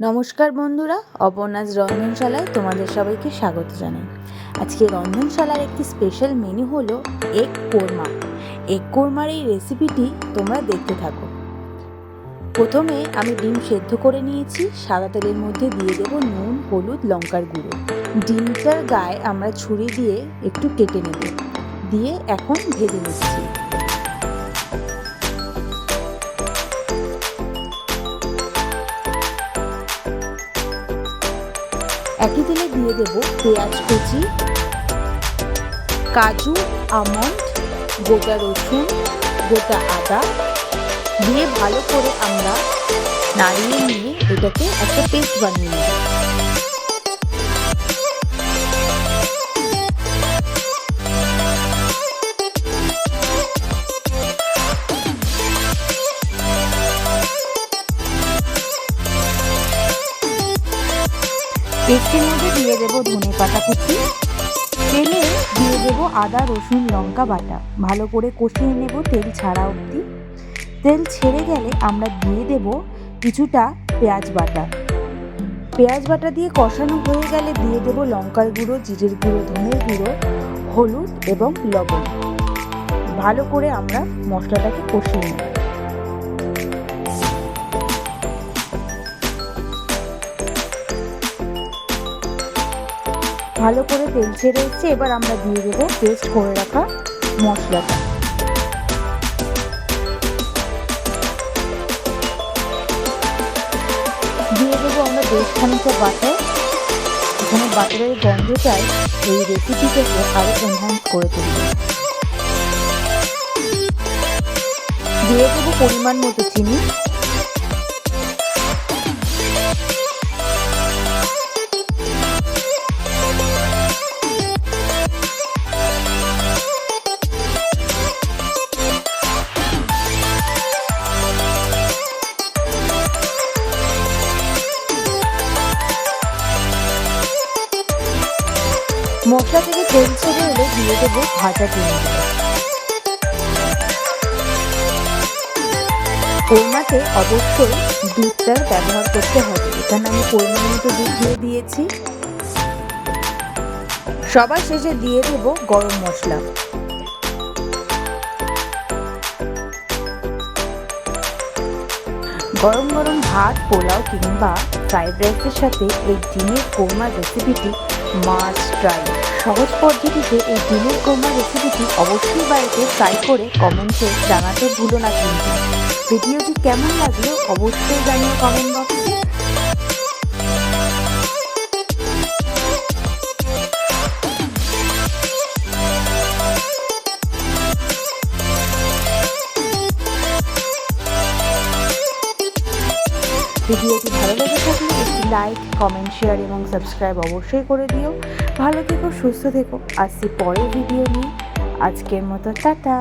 নমস্কার বন্ধুরা অপর্ণাজ রন্ধনশালায় তোমাদের সবাইকে স্বাগত জানাই। আজকে রন্ধনশালার একটি স্পেশাল মেনু হলো এগ কোরমা এগ কোরমার এই রেসিপিটি তোমরা দেখতে থাকো। প্রথমে আমি ডিম সেদ্ধ করে নিয়েছি, সাদা তেলের মধ্যে দিয়ে দেবো নুন, হলুদ, লঙ্কার গুঁড়ো। ডিমটার গায়ে আমরা ছুরি দিয়ে একটু কেটে নেব। দিয়ে এখন ভেজে নিচ্ছি। একই তেলে দিয়ে দেবো পেঁয়াজ কুচি, কাজু, আমন্ড, গোটা রসুন, গোটা আদা। দিয়ে ভালো করে আমরা নাড়িয়ে নিয়ে এটাকে একটা পেস্ট বানিয়ে নেব। পেস্টের মধ্যে দিয়ে দেবো ধনে পাতা কুচি, তেলে দিয়ে দেবো আদা, রসুন, লঙ্কা বাটা। ভালো করে কষিয়ে নেব তেল ছাড়া অবধি। তেল ছেড়ে গেলে আমরা দিয়ে দেব কিছুটা পেঁয়াজ বাটা। পেঁয়াজ বাটা দিয়ে কষানো হয়ে গেলে দিয়ে দেব লঙ্কার গুঁড়ো, জিরের গুঁড়ো, ধনের গুঁড়ো, হলুদ এবং লবণ। ভালো করে আমরা মশলাটাকে কষিয়ে নেব। ভালো করে তেল ছেড়ে এসছে, এবার আমরা দিয়ে দেবো পেস্ট করে রাখা মশলাটা। দিয়ে দেবো আমরা বেশ খানিকটা বাটার এখানে বাটারের গন্ধটাই এই রেসিপিটাকে আরও এনহ্যান্স করে তুলবে। দিয়ে দেবো পরিমাণ মতো চিনি। মশলা থেকে তেল ছেড়ে এলে দিয়ে দেবো ভাজা ডিমগুলো কোরমাতে অবশ্যই দুধটার ব্যবহার করতে হবে। এখানে আমি কোরমা মতো দুধ দিয়ে দিয়েছি। সবার শেষে দিয়ে দেবো গরম মশলা। গরম গরম ভাত, পোলাও কিংবা ফ্রাইড রাইসের সাথে এই ডিমের কোরমা রেসিপিটি মাছ ট্রাই সহজ পদ্ধতিতে এই ডিমের কোরমা রেসিপিটি অবশ্যই বাড়িতে ট্রাই করে কমেন্টে জানাতে ভুলো না কিন্তু। ভিডিওটি কেমন লাগল অবশ্যই জানিও কমেন্ট বক্সে ভিডিওটি ভালো লেগে থাকলে একটি লাইক কমেন্ট শেয়ার এবং সাবস্ক্রাইব অবশ্যই করে দিও। ভালো থেকো, সুস্থ থেকো। আসছি পরের ভিডিও নিয়ে। আজকের মতো, টাটা।